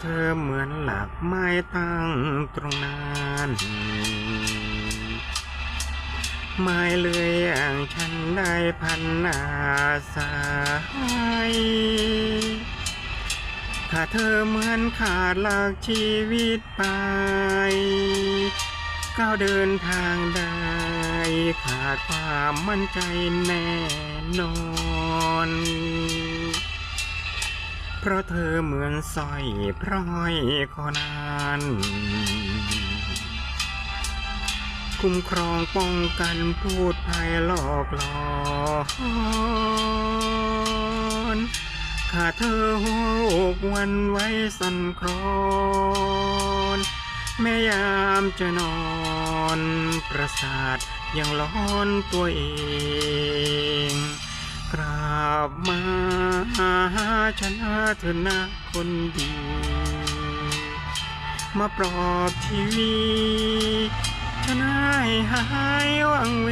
เธอเหมือนหลักไม้ตั้งตรงนั้นไม่เลยอย่างฉันได้พันอาสายถ้าเธอเหมือนขาดหลักชีวิตไปก้าวเดินทางได้ ขาดความมั่นใจแน่นอน เพราะเธอเหมือนสร้อยพร้อยคอนานคุ้มครองป้องกันพูดภัยหลอกหลอนข้าเธอหัวอกวันไว้สั่นคลอนแม่ยามจะนอน ประสาทยังร้อนตัวเอง บมาหาฉันเธอนะคนดี มาปลอบชีวิตฉันให้หายวังเว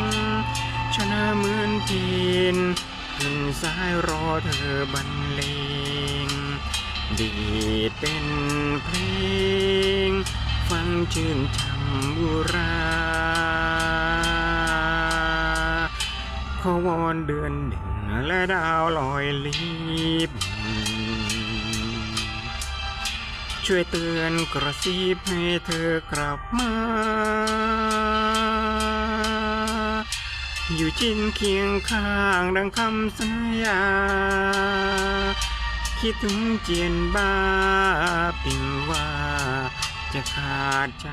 งฉันเหมือนจีนขึ้นสายรอเธอบรรเลง ดีดเป็นเพลง ฟังชื่นช่ำบุรา ขอวอนเดือนหนึ่งและดาวลอยลิบช่วยเตือนกระซิบให้เธอกลับมา อยู่จินเคียงข้างดังคำสัญญา คิดถึงเจียนบ้าปิงว่าจะขาดใจ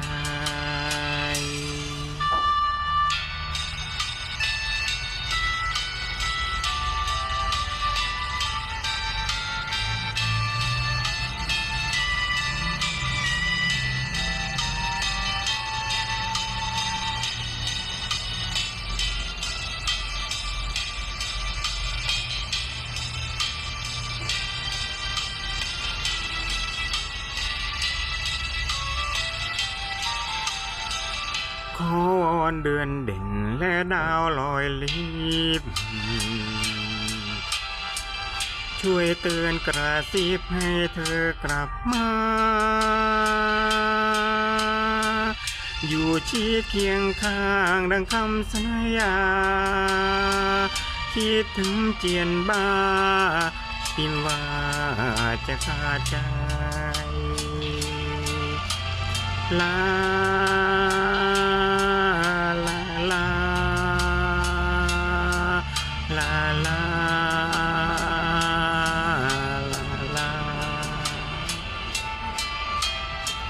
ขอนเดือนเด่นและดาวลอยลิบช่วยเตือนกระซิบให้เธอกลับมา อยู่ชิดเคียงข้างดังคำสัญญา คิดถึงเจียนบ้าปินว่าจะขาดใจลา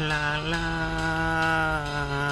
la la.